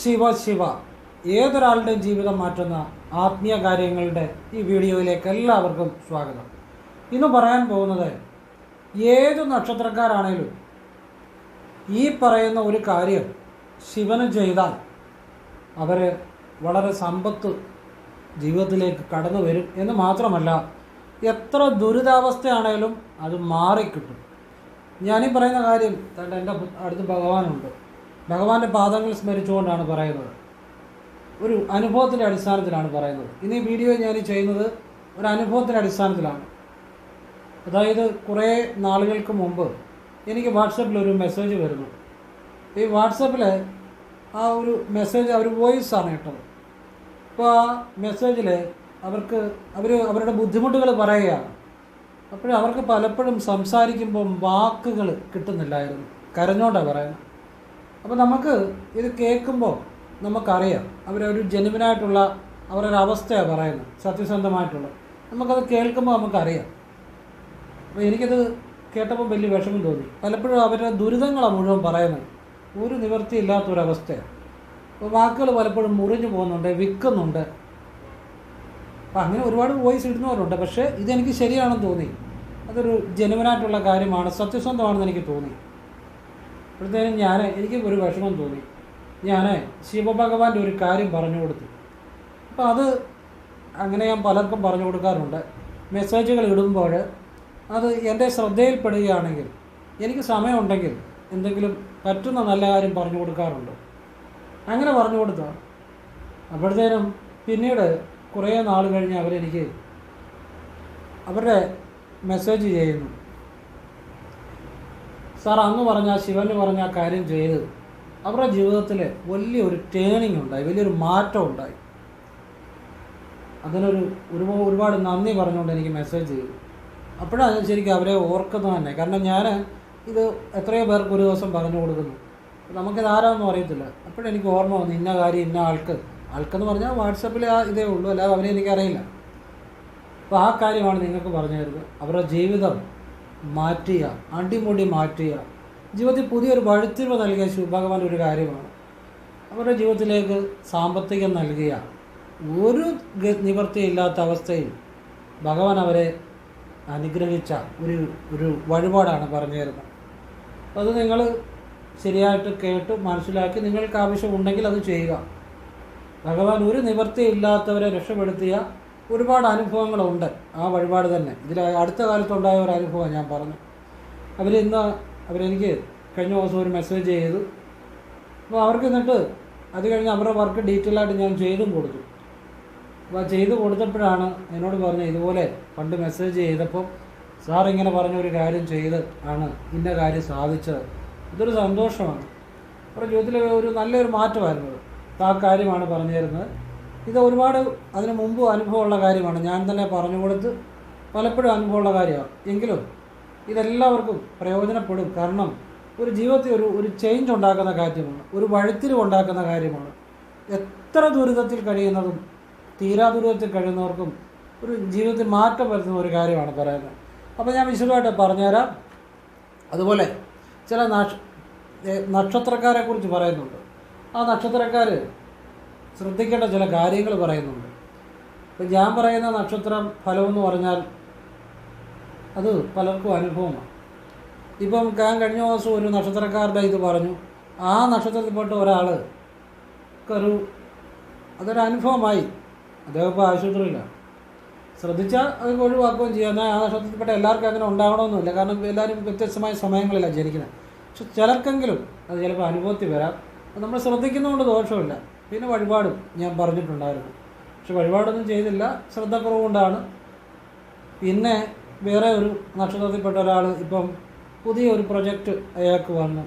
ശിവ ശിവ. ഏതൊരാളുടെയും ജീവിതം മാറ്റുന്ന ആത്മീയ കാര്യങ്ങളുടെ ഈ വീഡിയോയിലേക്ക് എല്ലാവർക്കും സ്വാഗതം. ഇന്ന് പറയാൻ പോകുന്നത് ഏത് നക്ഷത്രക്കാരാണേലും ഈ പറയുന്ന ഒരു കാര്യം ശിവന് ചെയ്താൽ അവർ വളരെ സമ്പത്ത് ജീവിതത്തിലേക്ക് കടന്നു വരും എന്ന് മാത്രമല്ല എത്ര ദുരിതാവസ്ഥയാണേലും അത് മാറിക്കിട്ടും. ഞാനീ പറയുന്ന കാര്യം തന്റെ എന്റെ അടുത്ത് ഭഗവാനുണ്ട്. ഭഗവാന്റെ പാദങ്ങൾ സ്മരിച്ചുകൊണ്ടാണ് പറയുന്നത്. ഒരു അനുഭവത്തിന്റെ അടിസ്ഥാനത്തിലാണ് പറയുന്നത്. ഇന്ന് ഈ വീഡിയോ ഞാൻ ചെയ്യുന്നത് ഒരു അനുഭവത്തിന്റെ അടിസ്ഥാനത്തിലാണ്. അതായത് കുറേ നാളുകൾക്ക് മുമ്പ് എനിക്ക് വാട്സപ്പിൽ ഒരു മെസ്സേജ് വരുന്നു. ഈ വാട്സപ്പിൽ ആ ഒരു മെസ്സേജ് അവർ വോയിസ് ആണ് കേട്ടത്. അപ്പോൾ ആ മെസ്സേജിൽ അവർക്ക് അവർ അവരുടെ ബുദ്ധിമുട്ടുകൾ പറയുകയാണ്. അപ്പോൾ അവർക്ക് പലപ്പോഴും സംസാരിക്കുമ്പം വാക്കുകൾ കിട്ടുന്നില്ലായിരുന്നു. കരഞ്ഞോണ്ടാണ് പറയുന്നത് അപ്പോൾ നമുക്ക് ഇത് കേൾക്കുമ്പോൾ നമുക്കറിയാം. അവരൊരു ജനുവിനായിട്ടുള്ള അവരൊരു അവസ്ഥയാണ് പറയുന്നത്. സത്യസന്ധമായിട്ടുള്ള. നമുക്കത് കേൾക്കുമ്പോൾ നമുക്കറിയാം. അപ്പോൾ എനിക്കത് കേട്ടപ്പോൾ വലിയ വിഷമം തോന്നി. പലപ്പോഴും അവരുടെ ദുരിതങ്ങളാണ് മുഴുവൻ പറയുന്നത്. ഒരു നിവൃത്തിയില്ലാത്തൊരവസ്ഥയാണ് അപ്പോൾ വാക്കുകൾ പലപ്പോഴും മുറിഞ്ഞു പോകുന്നുണ്ട് വിൽക്കുന്നുണ്ട്. അപ്പം അങ്ങനെ ഒരുപാട് വോയിസ് ഇടുന്നവരുണ്ട്. പക്ഷേ ഇതെനിക്ക് ശരിയാണെന്ന് തോന്നി. അതൊരു ജനുവനായിട്ടുള്ള കാര്യമാണ് സത്യസന്ധമാണെന്ന് എനിക്ക് തോന്നി. അപ്പോഴത്തേനും ഞാൻ എനിക്ക് ഒരു വിഷമം തോന്നി. ഞാൻ ശിവഭഗവാന്റെ ഒരു കാര്യം പറഞ്ഞു കൊടുത്തു. അപ്പോൾ അത് അങ്ങനെ ഞാൻ പലർക്കും പറഞ്ഞു കൊടുക്കാറുണ്ട്. മെസ്സേജുകൾ ഇടുമ്പോൾ അത് എന്റെ ശ്രദ്ധയിൽപ്പെടുകയാണെങ്കിൽ എനിക്ക് സമയമുണ്ടെങ്കിൽ എന്തെങ്കിലും പറ്റുന്ന നല്ല കാര്യം പറഞ്ഞു കൊടുക്കാറുണ്ട്. അങ്ങനെ പറഞ്ഞു കൊടുത്ത. അപ്പോഴത്തേനും പിന്നീട് കുറേ നാൾ കഴിഞ്ഞ് അവരെനിക്ക് അവരുടെ മെസ്സേജ് ചെയ്യുന്നു. സാർ അന്ന് പറഞ്ഞ ശിവന് പറഞ്ഞ ആ കാര്യം ചെയ്ത് അവരുടെ ജീവിതത്തിൽ വലിയൊരു ടേണിംഗ് ഉണ്ടായി വലിയൊരു മാറ്റം ഉണ്ടായി. അതിനൊരു ഒരുപാട് ഒരുപാട് നന്ദി പറഞ്ഞുകൊണ്ട് എനിക്ക് മെസ്സേജ് ചെയ്തു. അപ്പോഴാണ് ശരിക്കും അവരെ ഓർക്കുന്നത് തന്നെ. കാരണം ഞാൻ ഇത് എത്രയോ പേർക്ക് ഒരു ദിവസം പറഞ്ഞു കൊടുക്കുന്നു. നമുക്കിത് ആരാന്നും അറിയത്തില്ല. അപ്പോഴെനിക്ക് ഓർമ്മ വന്നു ഇന്ന കാര്യം ഇന്ന ആൾക്ക്. ആൾക്കെന്ന് പറഞ്ഞാൽ വാട്സപ്പിൽ ആ ഇതേ ഉള്ളൂ അല്ലാതെ അവരെ എനിക്കറിയില്ല. അപ്പോൾ ആ കാര്യമാണ് നിങ്ങൾക്ക് പറഞ്ഞു തരുന്നത് അവരുടെ ജീവിതം മാറ്റുക അടിമുടി മാറ്റുക. ജീവിതത്തിൽ പുതിയൊരു വഴുത്തിരിവ് നൽകിയ ശിവഭഗവാൻ ഒരു കാര്യമാണ്. അവരുടെ ജീവിതത്തിലേക്ക് സാമ്പത്തികം നൽകിയ ഒരു നിവൃത്തിയില്ലാത്ത അവസ്ഥയിൽ ഭഗവാൻ അവരെ അനുഗ്രഹിച്ച ഒരു ഒരു വഴിപാടാണ് പറഞ്ഞു തരുന്നത് അത് നിങ്ങൾ ശരിയായിട്ട് കേട്ട് മനസ്സിലാക്കി നിങ്ങൾക്ക് ആവശ്യമുണ്ടെങ്കിൽ അത് ചെയ്യുക. ഭഗവാൻ ഒരു നിവൃത്തിയില്ലാത്തവരെ രക്ഷപ്പെടുത്തിയ ഒരുപാട് അനുഭവങ്ങളുണ്ട് ആ വഴിപാട് തന്നെ. ഇതിൽ അടുത്ത കാലത്തുണ്ടായ ഒരു അനുഭവം ഞാൻ പറഞ്ഞു. അവർ ഇന്ന് അവരെനിക്ക് കഴിഞ്ഞ ദിവസം ഒരു മെസ്സേജ് ചെയ്തു. അപ്പോൾ അവർക്ക് എന്നിട്ട് അത് കഴിഞ്ഞ് അവരുടെ വർക്ക് ഡീറ്റെയിൽ ആയിട്ട് ഞാൻ ചെയ്തും കൊടുത്തു. അപ്പോൾ ചെയ്ത് കൊടുത്തപ്പോഴാണ് എന്നോട് പറഞ്ഞത് ഇതുപോലെ പണ്ട് മെസ്സേജ് ചെയ്തപ്പോൾ സാർ ഇങ്ങനെ പറഞ്ഞ ഒരു കാര്യം ചെയ്ത് ആണ് ഇന്ന കാര്യം സാധിച്ചത്. ഇതൊരു സന്തോഷമാണ്. അപ്പോൾ ജീവിതത്തിലെ ഒരു നല്ലൊരു മാറ്റമായിരുന്നു ആ കാര്യമാണ് പറഞ്ഞു തരുന്നത് ഇത് ഒരുപാട് അതിന് മുമ്പ് അനുഭവമുള്ള കാര്യമാണ്. ഞാൻ തന്നെ പറഞ്ഞു കൊടുത്ത് പലപ്പോഴും അനുഭവമുള്ള കാര്യമാണ്. എങ്കിലും ഇതെല്ലാവർക്കും പ്രയോജനപ്പെടും. കാരണം ഒരു ജീവിതത്തിൽ ഒരു ഒരു ചേഞ്ച് ഉണ്ടാക്കുന്ന കാര്യമാണ്. ഒരു വഴിത്തിരിവ് ഉണ്ടാക്കുന്ന കാര്യമാണ്. എത്ര ദുരിതത്തിൽ കഴിയുന്നതും തീരാ ദുരിതത്തിൽ കഴിയുന്നവർക്കും ഒരു ജീവിതത്തിൽ മാറ്റം വരുന്ന ഒരു കാര്യമാണ് പറയുന്നത്. അപ്പോൾ ഞാൻ വിശദമായിട്ട് പറഞ്ഞുതരാം. അതുപോലെ ചില നക്ഷ ഏ, നക്ഷത്രക്കാരെ കുറിച്ച് പറയുന്നുണ്ട്. ആ നക്ഷത്രക്കാർ ശ്രദ്ധിക്കേണ്ട ചില കാര്യങ്ങൾ പറയുന്നുണ്ട്. ഇപ്പം ഞാൻ പറയുന്ന നക്ഷത്ര ഫലം എന്ന് പറഞ്ഞാൽ അത് പലർക്കും അനുഭവമാണ്. ഇപ്പം ഞാൻ കഴിഞ്ഞ ദിവസം ഒരു നക്ഷത്രക്കാരുടെ ഇത് പറഞ്ഞു. ആ നക്ഷത്രത്തിൽപ്പെട്ട ഒരാൾ ഒരു അതൊരു അനുഭവമായി. അദ്ദേഹം ഇപ്പോൾ ആശുപത്രിയിലാണ് ശ്രദ്ധിച്ചാൽ അത് ഒഴിവാക്കുകയും ചെയ്യാം. എന്നാൽ ആ നക്ഷത്രത്തിൽപ്പെട്ട എല്ലാവർക്കും അങ്ങനെ ഉണ്ടാകണമെന്നില്ല കാരണം എല്ലാവരും വ്യത്യസ്തമായ സമയങ്ങളിലാണ് ജനിക്കുന്നത്. പക്ഷെ ചിലർക്കെങ്കിലും അത് ചിലപ്പോൾ അനുഭവത്തിൽ വരാം. നമ്മൾ ശ്രദ്ധിക്കുന്നതുകൊണ്ട് ദോഷമില്ല. പിന്നെ വഴിപാടും ഞാൻ പറഞ്ഞിട്ടുണ്ടായിരുന്നു. പക്ഷെ വഴിപാടൊന്നും ചെയ്തില്ല. ശ്രദ്ധക്കുറവുകൊണ്ടാണ്. പിന്നെ വേറെ ഒരു നക്ഷത്രത്തിൽപ്പെട്ട ഒരാൾ ഇപ്പം പുതിയ ഒരു പ്രൊജക്റ്റ് അയാൾക്ക് വന്നു.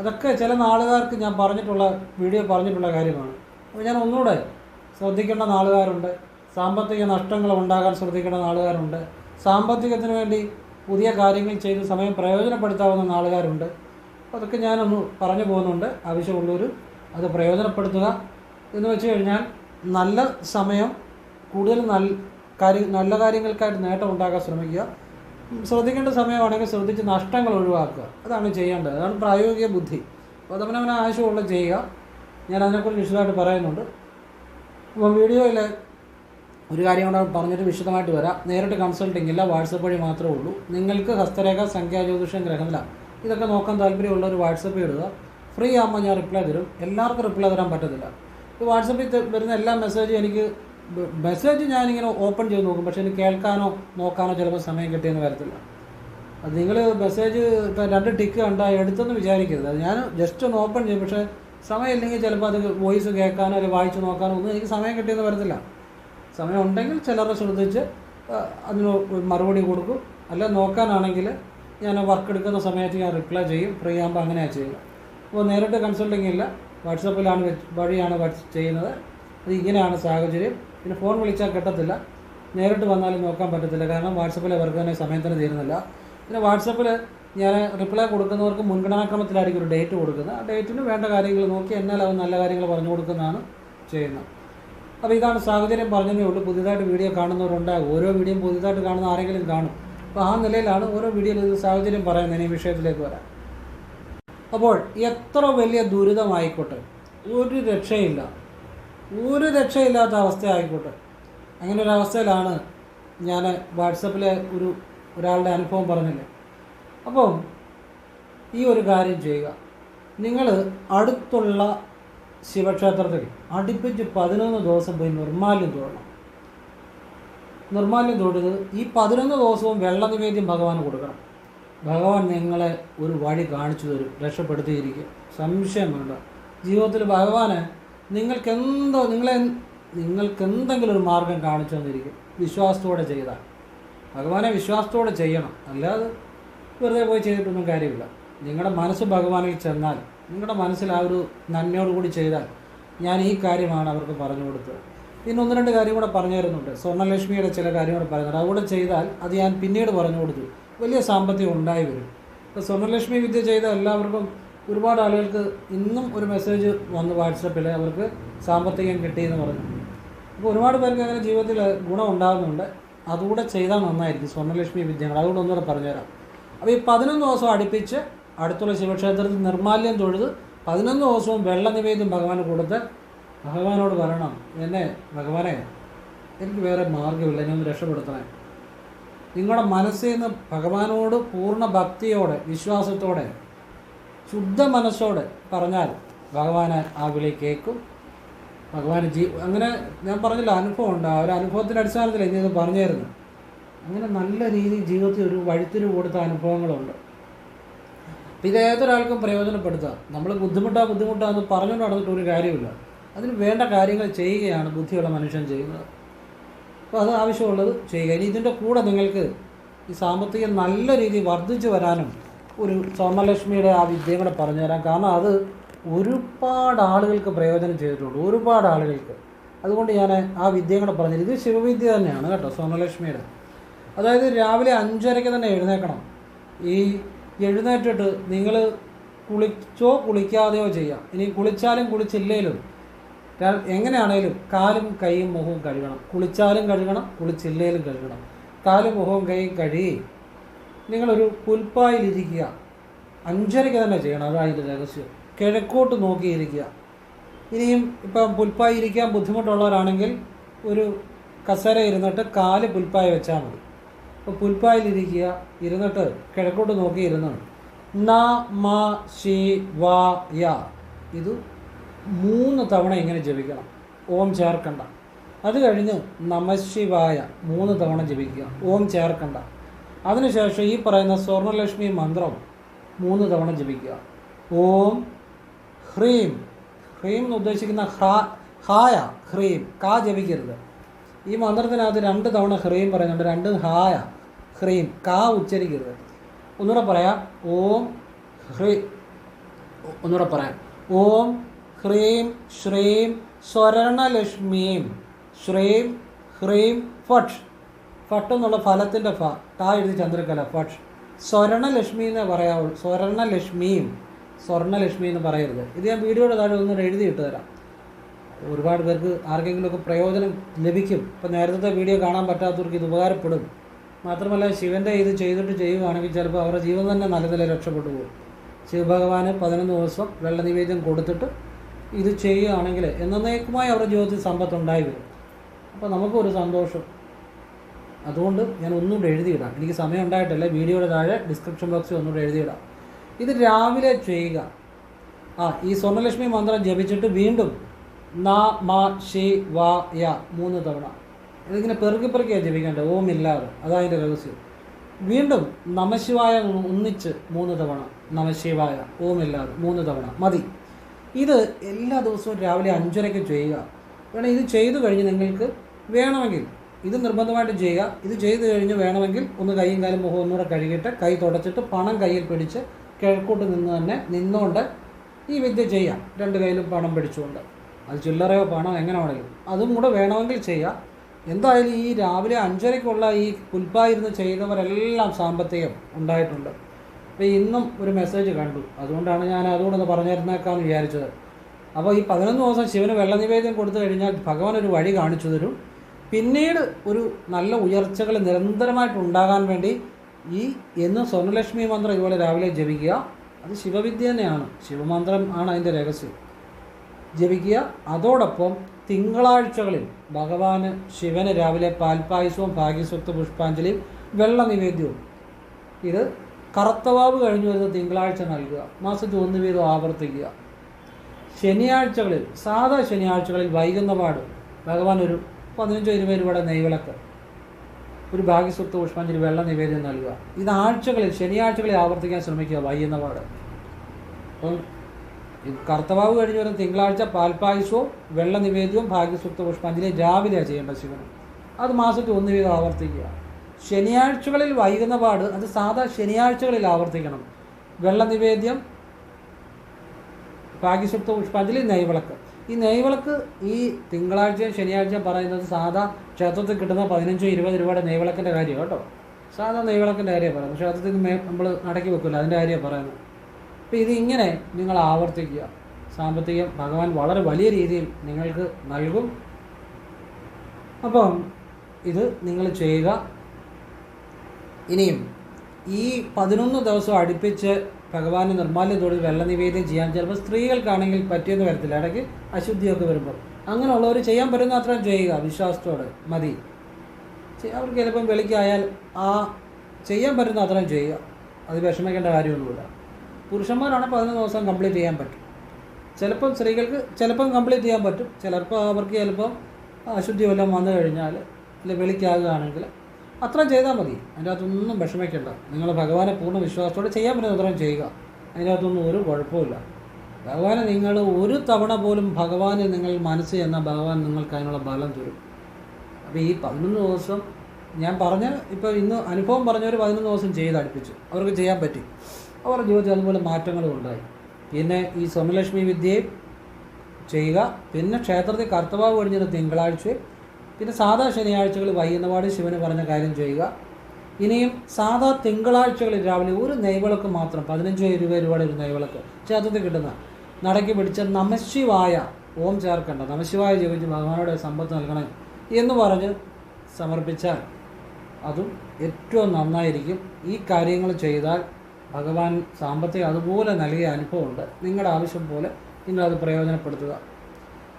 അതൊക്കെ ചില നാളുകാർക്ക് ഞാൻ പറഞ്ഞിട്ടുള്ള വീഡിയോ പറഞ്ഞിട്ടുള്ള കാര്യമാണ്. അപ്പോൾ ഞാൻ ഒന്നുകൂടെ ശ്രദ്ധിക്കേണ്ട നാളുകാരുണ്ട്. സാമ്പത്തിക നഷ്ടങ്ങൾ ഉണ്ടാകാൻ ശ്രദ്ധിക്കേണ്ട നാളുകാരുണ്ട്. സാമ്പത്തികത്തിന് വേണ്ടി പുതിയ കാര്യങ്ങൾ ചെയ്ത് സമയം പ്രയോജനപ്പെടുത്താവുന്ന നാളുകാരുണ്ട്. അതൊക്കെ ഞാനൊന്ന് പറഞ്ഞു പോകുന്നുണ്ട്. ആവശ്യമുള്ളവർ അത് പ്രയോജനപ്പെടുത്തുക എന്ന് വെച്ച് കഴിഞ്ഞാൽ നല്ല സമയം കൂടുതൽ നല്ല കാര്യ നല്ല കാര്യങ്ങൾക്കായിട്ട് നേട്ടം ഉണ്ടാക്കാൻ ശ്രമിക്കുക. ശ്രദ്ധിക്കേണ്ട സമയമാണെങ്കിൽ ശ്രദ്ധിച്ച് നഷ്ടങ്ങൾ ഒഴിവാക്കുക. അതാണ് ചെയ്യേണ്ടത്. അതാണ് പ്രായോഗിക ബുദ്ധി. അപ്പോൾ അതവനവന് ആവശ്യമുള്ള ചെയ്യുക. ഞാൻ അതിനെക്കുറിച്ച് വിശദമായിട്ട് പറയുന്നുണ്ട്. അപ്പോൾ വീഡിയോയിൽ ഒരു കാര്യം കൂടെ പറഞ്ഞിട്ട് വിശദമായിട്ട് വരാം. നേരിട്ട് കൺസൾട്ടിംഗ് ഇല്ല. വാട്സപ്പ് വഴി മാത്രമേ ഉള്ളൂ. നിങ്ങൾക്ക് ഹസ്തരേഖ സംഖ്യാ ജ്യോതിഷം ഗ്രഹനില ഇതൊക്കെ നോക്കാൻ താല്പര്യമുള്ള ഒരു വാട്സപ്പ് ഇടുക. ഫ്രീ ആകുമ്പോൾ ഞാൻ റിപ്ലൈ തരും. എല്ലാവർക്കും റിപ്ലൈ തരാൻ പറ്റത്തില്ല. ഈ വാട്സപ്പിൽ വരുന്ന എല്ലാ മെസ്സേജും എനിക്ക് മെസ്സേജ് ഞാനിങ്ങനെ ഓപ്പൺ ചെയ്ത് നോക്കും. പക്ഷേ എനിക്ക് കേൾക്കാനോ നോക്കാനോ ചിലപ്പോൾ സമയം കിട്ടിയെന്ന് വരത്തില്ല. അത് നിങ്ങൾ മെസ്സേജ് ഇപ്പം രണ്ട് ടിക്ക് കണ്ട എടുത്തെന്ന് വിചാരിക്കരുത്. അത് ഞാൻ ജസ്റ്റ് ഒന്ന് ഓപ്പൺ ചെയ്യും. പക്ഷേ സമയമില്ലെങ്കിൽ ചിലപ്പോൾ അത് വോയിസ് കേൾക്കാനോ അല്ലെങ്കിൽ വായിച്ച് നോക്കാനോ ഒന്നും എനിക്ക് സമയം കിട്ടിയെന്ന് വരത്തില്ല. സമയം ഉണ്ടെങ്കിൽ ചിലരെ ശ്രദ്ധിച്ച് അതിന് മറുപടി കൊടുക്കും. അല്ല നോക്കാനാണെങ്കിൽ ഞാൻ വർക്ക് എടുക്കുന്ന സമയത്ത് ഞാൻ റിപ്ലൈ ചെയ്യും. ഫ്രീ ആകുമ്പോൾ അങ്ങനെയാണ് ചെയ്യുക. അപ്പോൾ നേരിട്ട് കൺസൾട്ടിങ് ഇല്ല. വാട്സപ്പിലാണ് വഴിയാണ് ചെയ്യുന്നത്. അത് ഇങ്ങനെയാണ് സാഹചര്യം. പിന്നെ ഫോൺ വിളിച്ചാൽ കിട്ടത്തില്ല. നേരിട്ട് വന്നാലും നോക്കാൻ പറ്റത്തില്ല. കാരണം വാട്സപ്പിലെ വർക്ക് തന്നെ സമയത്തിന് തീരുന്നില്ല. പിന്നെ വാട്സപ്പിൽ ഞാൻ റിപ്ലൈ കൊടുക്കുന്നവർക്ക് മുൻഗണനാക്രമത്തിലായിരിക്കും ഒരു ഡേറ്റ് കൊടുക്കുന്നത്. ആ ഡേറ്റിന് വേണ്ട കാര്യങ്ങൾ നോക്കി എന്നാൽ അവൻ നല്ല കാര്യങ്ങൾ പറഞ്ഞു കൊടുക്കുന്നതാണ് ചെയ്യുന്നത്. അപ്പോൾ ഇതാണ് സാഹചര്യം പറഞ്ഞതേ ഉള്ളൂ. പുതിയതായിട്ട് വീഡിയോ കാണുന്നവരുണ്ടാകും ഓരോ വീഡിയോയും പുതിയതായിട്ട് കാണുന്ന ആരെങ്കിലും കാണും. അപ്പോൾ ആ നിലയിലാണ് ഓരോ വീഡിയോയിൽ സാഹചര്യം പറയുന്നത്. ഈ വിഷയത്തിലേക്ക് വരാം. അപ്പോൾ എത്ര വലിയ ദുരിതമായിക്കോട്ടെ? ഒരു രക്ഷയില്ല. ഒരു രക്ഷയില്ലാത്ത അവസ്ഥ ആയിക്കോട്ടെ അങ്ങനെ ഒരു അവസ്ഥയിലാണ് ഞാൻ വാട്സപ്പിലെ ഒരു ഒരാളുടെ അനുഭവം പറഞ്ഞില്ലേ അപ്പം ഈ ഒരു കാര്യം ചെയ്യുക. നിങ്ങൾ അടുത്തുള്ള ശിവക്ഷേത്രത്തിൽ അടുപ്പിച്ച് പതിനൊന്ന് ദിവസം പോയി നിർമാല്യം തൊടണം. നിർമാല്യം തൊഴുത് ഈ പതിനൊന്ന് ദിവസവും വെള്ള നിവേദ്യം ഭഗവാന് കൊടുക്കണം. ഭഗവാൻ നിങ്ങളെ ഒരു വഴി കാണിച്ചു തരും രക്ഷപ്പെടുത്തിയിരിക്കും. സംശയം വേണ്ട. ജീവിതത്തിൽ ഭഗവാന് നിങ്ങൾക്കെന്തോ നിങ്ങളെ നിങ്ങൾക്കെന്തെങ്കിലും ഒരു മാർഗം കാണിച്ചു തന്നിരിക്കും. വിശ്വാസത്തോടെ ചെയ്താൽ. ഭഗവാനെ വിശ്വാസത്തോടെ ചെയ്യണം. അല്ലാതെ വെറുതെ പോയി ചെയ്തിട്ടൊന്നും കാര്യമില്ല. നിങ്ങളുടെ മനസ്സ് ഭഗവാനിൽ ചെന്നാൽ നിങ്ങളുടെ മനസ്സിൽ ആ ഒരു നന്മയോടുകൂടി ചെയ്താൽ ഞാൻ ഈ കാര്യമാണ് അവർക്ക് പറഞ്ഞു കൊടുത്തത്. പിന്നെ ഒന്ന് രണ്ട് കാര്യം കൂടെ പറഞ്ഞു തരുന്നുണ്ട് സ്വർണലക്ഷ്മിയുടെ ചില കാര്യങ്ങൾ പറയുന്നുണ്ട് അതുകൂടെ ചെയ്താൽ അത് ഞാൻ പിന്നീട് പറഞ്ഞു കൊടുത്തു. വലിയ സാമ്പത്തികം ഉണ്ടായി വരും. ഇപ്പോൾ സ്വർണലക്ഷ്മി വിദ്യ ചെയ്ത എല്ലാവർക്കും ഒരുപാട് ആളുകൾക്ക് ഇന്നും ഒരു മെസ്സേജ് വന്നു വാട്സപ്പിൽ അവർക്ക് സാമ്പത്തികം കിട്ടിയെന്ന് പറഞ്ഞു. അപ്പോൾ ഒരുപാട് പേർക്ക് അങ്ങനെ ജീവിതത്തിൽ ഗുണം ഉണ്ടാകുന്നുണ്ട്. അതുകൂടെ ചെയ്താൽ നന്നായിരിക്കും സ്വർണലക്ഷ്മി വിദ്യകൾ. അതുകൂടെ ഒന്നുകൂടെ പറഞ്ഞുതരാം. അപ്പോൾ ഈ പതിനൊന്ന് ദിവസം അടുപ്പിച്ച് അടുത്തുള്ള ശിവക്ഷേത്രത്തിൽ നിർമാല്യം തൊഴുത് പതിനൊന്ന് ദിവസവും വെള്ള നിവേദ്യം ഭഗവാന് കൊടുത്ത് ഭഗവാനോട് പറയണം എന്നെ ഭഗവാനെ എനിക്ക് വേറെ മാർഗമില്ല. എന്നെ ഒന്ന് രക്ഷപ്പെടുത്തണേ. നിങ്ങളുടെ മനസ്സിൽ നിന്ന് ഭഗവാനോട് പൂർണ ഭക്തിയോടെ വിശ്വാസത്തോടെ ശുദ്ധ മനസ്സോടെ പറഞ്ഞാൽ ഭഗവാനെ ആ വിളി കേൾക്കും. ഭഗവാൻ ജീ അങ്ങനെ ഞാൻ പറഞ്ഞില്ല അനുഭവം ഉണ്ട്. ആ ഒരു അനുഭവത്തിന്റെ അടിസ്ഥാനത്തിൽ ഇനി പറഞ്ഞായിരുന്നു അങ്ങനെ നല്ല രീതിയിൽ ജീവിതത്തിൽ ഒരു വഴുത്തിരി കൊടുത്ത അനുഭവങ്ങളുണ്ട്. ഇത് ഏതൊരാൾക്കും പ്രയോജനപ്പെടുത്താം. നമ്മൾ ബുദ്ധിമുട്ടാ ബുദ്ധിമുട്ടാന്ന് പറഞ്ഞുകൊണ്ട് നടന്നിട്ട് ഒരു കാര്യമില്ല അതിന് വേണ്ട കാര്യങ്ങൾ ചെയ്യുകയാണ് ബുദ്ധിയുള്ള മനുഷ്യൻ ചെയ്യുന്നത്. അപ്പോൾ അത് ആവശ്യമുള്ളത് ചെയ്യുക. ഇനി ഇതിന്റെ കൂടെ നിങ്ങൾക്ക് ഈ സാമ്പത്തികം നല്ല രീതിയിൽ വർദ്ധിച്ചു വരാനും ഒരു സ്വർണലക്ഷ്മിയുടെ ആ വിദ്യയും കൂടെ പറഞ്ഞു തരാം. കാരണം അത് ഒരുപാട് ആളുകൾക്ക് പ്രയോജനം ചെയ്തിട്ടുണ്ട്. ഒരുപാട് ആളുകൾക്ക്. അതുകൊണ്ട് ഞാൻ ആ വിദ്യയും കൂടെ പറഞ്ഞു ഇത് ശിവവിദ്യ തന്നെയാണ് കേട്ടോ സ്വർണലക്ഷ്മിയുടെ അതായത് രാവിലെ അഞ്ചരയ്ക്ക് തന്നെ എഴുന്നേക്കണം ഈ എഴുന്നേറ്റിട്ട് നിങ്ങൾ കുളിച്ചോ കുളിക്കാതെയോ ചെയ്യാം. ഇനി കുളിച്ചാലും കുളിച്ചില്ലേലും എങ്ങനെയാണേലും കാലും കൈയും മുഖവും കഴുകണം. കുളിച്ചാലും കഴുകണം കുളിച്ചില്ലേലും കഴുകണം. കാലും മുഖവും കൈയും കഴുകി നിങ്ങളൊരു പുൽപ്പായിലിരിക്കുക. അഞ്ചരയ്ക്ക് തന്നെ ചെയ്യണം അതിന്റെ രഹസ്യം. കിഴക്കോട്ട് നോക്കിയിരിക്കുക. ഇനിയും ഇപ്പം പുൽപ്പായി ഇരിക്കാൻ ബുദ്ധിമുട്ടുള്ളവരാണെങ്കിൽ ഒരു കസേര ഇരുന്നിട്ട് കാൽ പുൽപ്പായി വെച്ചാൽ മതി. അപ്പോൾ പുൽപ്പായിലിരിക്കുക ഇരുന്നിട്ട് കിഴക്കോട്ട് നോക്കി ഇരുന്ന് ന മ ശി വ യ. ഇത് മൂന്ന് തവണ ഇങ്ങനെ ജപിക്കണം. ഓം ചേർക്കണ്ട. അത് കഴിഞ്ഞ് നമശിവായ മൂന്ന് തവണ ജപിക്കുക. ഓം ചേർക്കണ്ട. അതിനുശേഷം ഈ പറയുന്ന സ്വർണലക്ഷ്മി മന്ത്രം മൂന്ന് തവണ ജപിക്കുക. ഓം ഹ്രീം. ഹ്രീം എന്ന് ഉദ്ദേശിക്കുന്ന ഹാ ഹായ ഹ്രീം. കാ ജപിക്കരുത്. ഈ മന്ത്രത്തിനകത്ത് രണ്ട് തവണ ഹ്രീം പറയുന്നുണ്ട്. രണ്ട് ഹായ ഹ്രീം. കാ ഉച്ചരിക്കരുത്. ഒന്നുകൂടെ പറയാം. ഓം ഹ്രീ ഒന്നുകൂടെ പറയാം. ഓം ഹ്രീം ശ്രീം സ്വരണലക്ഷ്മീം. ശ്രീം ഹ്രീം ഫട്ട് ഫട്ട് എന്നുള്ള ഫലത്തിന്റെ ഫ. താ എഴുതി ചന്ദ്രകല ഫട്ട് സ്വർണലക്ഷ്മി എന്നേ പറയാവുള്ളൂ സ്വരണലക്ഷ്മിയും സ്വർണലക്ഷ്മി എന്ന് പറയരുത്. ഇത് ഞാൻ വീഡിയോയുടെ താഴെ ഒന്നുകൂടെ എഴുതിയിട്ട് തരാം. ഒരുപാട് പേർക്ക് ആർക്കെങ്കിലുമൊക്കെ പ്രയോജനം ലഭിക്കും. ഇപ്പം നേരത്തെ വീഡിയോ കാണാൻ പറ്റാത്തവർക്ക് ഇത് ഉപകാരപ്പെടും. മാത്രമല്ല ശിവന്റെ ഇത് ചെയ്തിട്ട് ചെയ്യുകയാണെങ്കിൽ ചിലപ്പോൾ അവരുടെ ജീവൻ തന്നെ നല്ല നില രക്ഷപ്പെട്ടു പോകും. ശിവഭഗവാന് പതിനൊന്ന് ദിവസം വെള്ള നിവേദ്യം കൊടുത്തിട്ട് ഇത് ചെയ്യുകയാണെങ്കിൽ എന്നേക്കുമായി അവരുടെ ജീവിതത്തിൽ സമ്പത്ത് ഉണ്ടായി വരും അപ്പോൾ നമുക്കൊരു സന്തോഷം. അതുകൊണ്ട് ഞാൻ ഒന്നുകൂടെ എഴുതിയിടാം. എനിക്ക് സമയം ഉണ്ടായിട്ടല്ല വീഡിയോയുടെ താഴെ ഡിസ്ക്രിപ്ഷൻ ബോക്സിൽ ഒന്നുകൂടെ എഴുതിയിടാം. ഇത് രാവിലെ ചെയ്യുക. ആ ഈ സ്വർണലക്ഷ്മി മന്ത്രം ജപിച്ചിട്ട് വീണ്ടും ന മ ഷി വ യ മൂന്ന് തവണ. ഇതിങ്ങനെ പെറുക്കി പെറുക്കിയാണ് ജപിക്കേണ്ടത്. ഓം ഇല്ലാതെ. അതായത് രഹസ്യം. വീണ്ടും നമശിവായ ഒന്നിച്ച് മൂന്ന് തവണ. നമശിവായ ഓം ഇല്ലാതെ മൂന്ന് തവണ. മതി. ഇത് എല്ലാ ദിവസവും രാവിലെ അഞ്ചരയ്ക്ക് ചെയ്യുക. വേണം ഇത് ചെയ്തു കഴിഞ്ഞ് നിങ്ങൾക്ക് വേണമെങ്കിൽ ഇത് നിർബന്ധമായിട്ട് ചെയ്യുക. ഇത് ചെയ്തു കഴിഞ്ഞ് വേണമെങ്കിൽ ഒന്ന് കൈയും കാലും മുഖം ഒന്നുകൂടെ കഴുകിയിട്ട് കൈ തുടച്ചിട്ട് പണം കയ്യിൽ പിടിച്ച് കിഴക്കോട്ട് നിന്ന് തന്നെ നിന്നുകൊണ്ട് ഈ വിദ്യ ചെയ്യാം. രണ്ട് കയ്യിലും പണം പിടിച്ചുകൊണ്ട്. അത് ചില്ലറയോ പണം എങ്ങനെ വേണമെങ്കിലും. അതും കൂടെ വേണമെങ്കിൽ ചെയ്യാം. എന്തായാലും ഈ രാവിലെ അഞ്ചരയ്ക്കുള്ള ഈ പുൽപ്പായിരുന്ന് ചെയ്തവരെല്ലാം സാമ്പത്തികം ഉണ്ടായിട്ടുണ്ട്. അപ്പോൾ ഇന്നും ഒരു മെസ്സേജ് കണ്ടു. അതുകൊണ്ടാണ് ഞാൻ അതുകൊണ്ടൊന്ന് പറഞ്ഞിരുന്നേക്കാന്ന് വിചാരിച്ചത്. അപ്പോൾ ഈ പതിനൊന്ന് ദിവസം ശിവന് വെള്ളനിവേദ്യം കൊടുത്തു കഴിഞ്ഞാൽ ഭഗവാൻ ഒരു വഴി കാണിച്ചു തരും. പിന്നീട് ഒരു നല്ല ഉയർച്ചകൾ നിരന്തരമായിട്ട് ഉണ്ടാകാൻ വേണ്ടി ഈ എന്നും സ്വർണലക്ഷ്മി മന്ത്രം ഇതുപോലെ രാവിലെ ജപിക്കുക. അത് ശിവവിദ്യ തന്നെയാണ്. ശിവമന്ത്രം ആണ് അതിന്റെ രഹസ്യം. ജപിക്കുക. അതോടൊപ്പം തിങ്കളാഴ്ചകളിൽ ഭഗവാന് ശിവന് രാവിലെ പാൽപ്പായസവും ഭാഗ്യസ്വത്ത് പുഷ്പാഞ്ജലിയും വെള്ള നിവേദ്യവും ഇത് കറുത്തവാവ് കഴിഞ്ഞു വരുന്ന തിങ്കളാഴ്ച നൽകുക. മാസത്തിൽ ഒന്ന് വീതം ആവർത്തിക്കുക. ശനിയാഴ്ചകളിൽ സാധാ ശനിയാഴ്ചകളിൽ വൈകുന്ന പാട് ഭഗവാൻ ഒരു പതിനഞ്ചോ ഇരുപത് രൂപയുടെ നെയ്വിളക്ക് ഒരു ഭാഗ്യസ്വത്ത് പുഷ്പാഞ്ജലി വെള്ള നിവേദ്യം നൽകുക. ഇത് ആഴ്ചകളിൽ ശനിയാഴ്ചകളിൽ ആവർത്തിക്കാൻ ശ്രമിക്കുക വൈകുന്ന പാട്. അപ്പം കർത്തവാവ് കഴിഞ്ഞ് വരുന്ന തിങ്കളാഴ്ച പാൽപ്പായസവും വെള്ള നിവേദ്യവും ഭാഗ്യസ്വത്ത് പുഷ്പാഞ്ജലിയും രാവിലെയാണ് ചെയ്യേണ്ട ശിവന്. അത് മാസത്തിൽ ഒന്ന് വീതം ആവർത്തിക്കുക. ശനിയാഴ്ചകളിൽ വൈകുന്ന പാട് അത് സാധാ ശനിയാഴ്ചകളിൽ ആവർത്തിക്കണം. വെള്ള നിവേദ്യം ഭാഗ്യസ്വത്ത് പുഷ്പാഞ്ജലി നെയ്വിളക്ക്. ഈ നെയ്വിളക്ക് ഈ തിങ്കളാഴ്ചയും ശനിയാഴ്ചയും പറയുന്നത് സാധാ ക്ഷേത്രത്തിൽ കിട്ടുന്ന പതിനഞ്ചോ ഇരുപത് രൂപയുടെ നെയ്വിളക്കിന്റെ കാര്യം കേട്ടോ. സാധാ നെയ്വിളക്കിന്റെ കാര്യമാണ് പറയുന്നത്. ക്ഷേത്രത്തിൽ നമ്മൾ അടക്കി വെക്കില്ല അതിന്റെ കാര്യമാണ് പറയുന്നത്. അപ്പോൾ ഇതിങ്ങനെ നിങ്ങൾ ആവർത്തിക്കുക. സാമ്പത്തികം ഭഗവാൻ വളരെ വലിയ രീതിയിൽ നിങ്ങൾക്ക് നൽകും. അപ്പം ഇത് നിങ്ങൾ ചെയ്യുക. ഇനിയും ഈ പതിനൊന്ന് ദിവസം അടുപ്പിച്ച് ഭഗവാന് നിർമ്മാല്യത്തോട് വെള്ള നിവേദ്യം ചെയ്യാൻ ചിലപ്പോൾ സ്ത്രീകൾക്കാണെങ്കിൽ പറ്റിയെന്ന് വരത്തില്ല. ഇടയ്ക്ക് അശുദ്ധിയൊക്കെ വരുമ്പോൾ. അങ്ങനെയുള്ളവർ ചെയ്യാൻ പറ്റുന്ന അത്രയും ചെയ്യുക വിശ്വാസത്തോടെ. മതി. അവർക്ക് ചിലപ്പം വെളിക്കായാൽ ആ ചെയ്യാൻ പറ്റുന്ന അത്രയും ചെയ്യുക. അത് വിഷമിക്കേണ്ട കാര്യമൊന്നുമില്ല. പുരുഷന്മാരാണ് പതിനൊന്ന് ദിവസം കംപ്ലീറ്റ് ചെയ്യാൻ പറ്റും. ചിലപ്പം സ്ത്രീകൾക്ക് ചിലപ്പം കംപ്ലീറ്റ് ചെയ്യാൻ പറ്റും. ചിലപ്പോൾ അവർക്ക് ചിലപ്പം അശുദ്ധി വല്ലതും വന്നു കഴിഞ്ഞാൽ അല്ലെങ്കിൽ വെളിക്കാകുകയാണെങ്കിൽ അത്രയും ചെയ്താൽ മതി. അതിന്റെ അകത്തൊന്നും വിഷമിക്കേണ്ട. നിങ്ങൾ ഭഗവാനെ പൂർണ വിശ്വാസത്തോടെ ചെയ്യാൻ പറ്റുന്ന അത്രയും ചെയ്യുക. അതിന്റെ അകത്തൊന്നും ഒരു കുഴപ്പമില്ല ഭഗവാനെ നിങ്ങൾ ഒരു തവണ പോലും ഭഗവാനെ നിങ്ങൾ മനസ്സ് ചെന്നാൽ ഭഗവാൻ നിങ്ങൾക്ക് അതിനുള്ള ബലം തരും. അപ്പോൾ ഈ പതിനൊന്ന് ദിവസം ഞാൻ പറഞ്ഞ ഇപ്പോൾ ഇന്ന് അനുഭവം പറഞ്ഞവർ പതിനൊന്ന് ദിവസം ചെയ്ത് അടുപ്പിച്ചു. അവർക്ക് ചെയ്യാൻ പറ്റി. അവരുടെ ജീവിതത്തിൽ അതുപോലെ മാറ്റങ്ങളും ഉണ്ടായി. പിന്നെ ഈ സ്വമലക്ഷ്മി വിദ്യയും ചെയ്യുക. പിന്നെ ക്ഷേത്രത്തിൽ കർത്തവാവ് കഴിഞ്ഞിട്ട് തിങ്കളാഴ്ചയും പിന്നെ സാധാ ശനിയാഴ്ചകൾ വൈകുന്നപാട് ശിവന് പറഞ്ഞ കാര്യം ചെയ്യുക. ഇനിയും സാധാ തിങ്കളാഴ്ചകളിൽ രാവിലെ ഒരു നെയ്വിളക്ക് മാത്രം പതിനഞ്ച് രൂപ രൂപയുടെ ഒരു നെയ്വിളക്ക്. ക്ഷേത്രത്തിൽ കിട്ടുന്ന നടക്കി പിടിച്ച നമശിവായ ഓം ചേർക്കണ്ട നമശിവായ ജീവിച്ച് ഭഗവാനോട് സമ്പത്ത് നൽകണം എന്ന് പറഞ്ഞ് സമർപ്പിച്ചാൽ അതും ഏറ്റവും നന്നായിരിക്കും. ഈ കാര്യങ്ങൾ ചെയ്താൽ ഭഗവാൻ സാമ്പത്തികം അതുപോലെ നൽകിയ അനുഭവമുണ്ട്. നിങ്ങളുടെ ആവശ്യം പോലെ നിങ്ങളത് പ്രയോജനപ്പെടുത്തുക.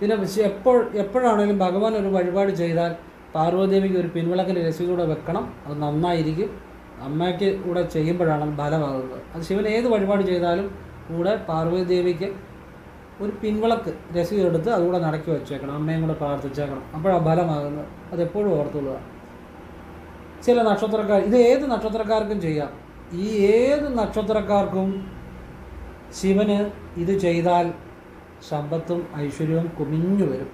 പിന്നെ പക്ഷേ എപ്പോൾ എപ്പോഴാണെങ്കിലും ഭഗവാൻ ഒരു വഴിപാട് ചെയ്താൽ പാർവതീദേവിക്ക് ഒരു പിൻവിളക്കിന്റെ രസീതൂടെ വെക്കണം. അത് നന്നായിരിക്കും. അമ്മയ്ക്ക് കൂടെ ചെയ്യുമ്പോഴാണ് ഫലമാകുന്നത്. അത് ശിവൻ ഏത് വഴിപാട് ചെയ്താലും കൂടെ പാർവതീദേവിക്ക് ഒരു പിൻവിളക്ക് രസീത് എടുത്ത് അതുകൂടെ നടക്കി വെച്ചേക്കണം. അമ്മയും കൂടെ പ്രാർത്ഥിച്ചേക്കണം. അപ്പോഴാണ് ഫലമാകുന്നത്. അതെപ്പോഴും ഓർത്തുകൊള്ളുക. ചില നക്ഷത്രക്കാർ ഇത് ഏത് നക്ഷത്രക്കാർക്കും ചെയ്യാം. ഈ ഏത് നക്ഷത്രക്കാർക്കും ശിവന് ഇത് ചെയ്താൽ സമ്പത്തും ഐശ്വര്യവും കുമിഞ്ഞു വരും.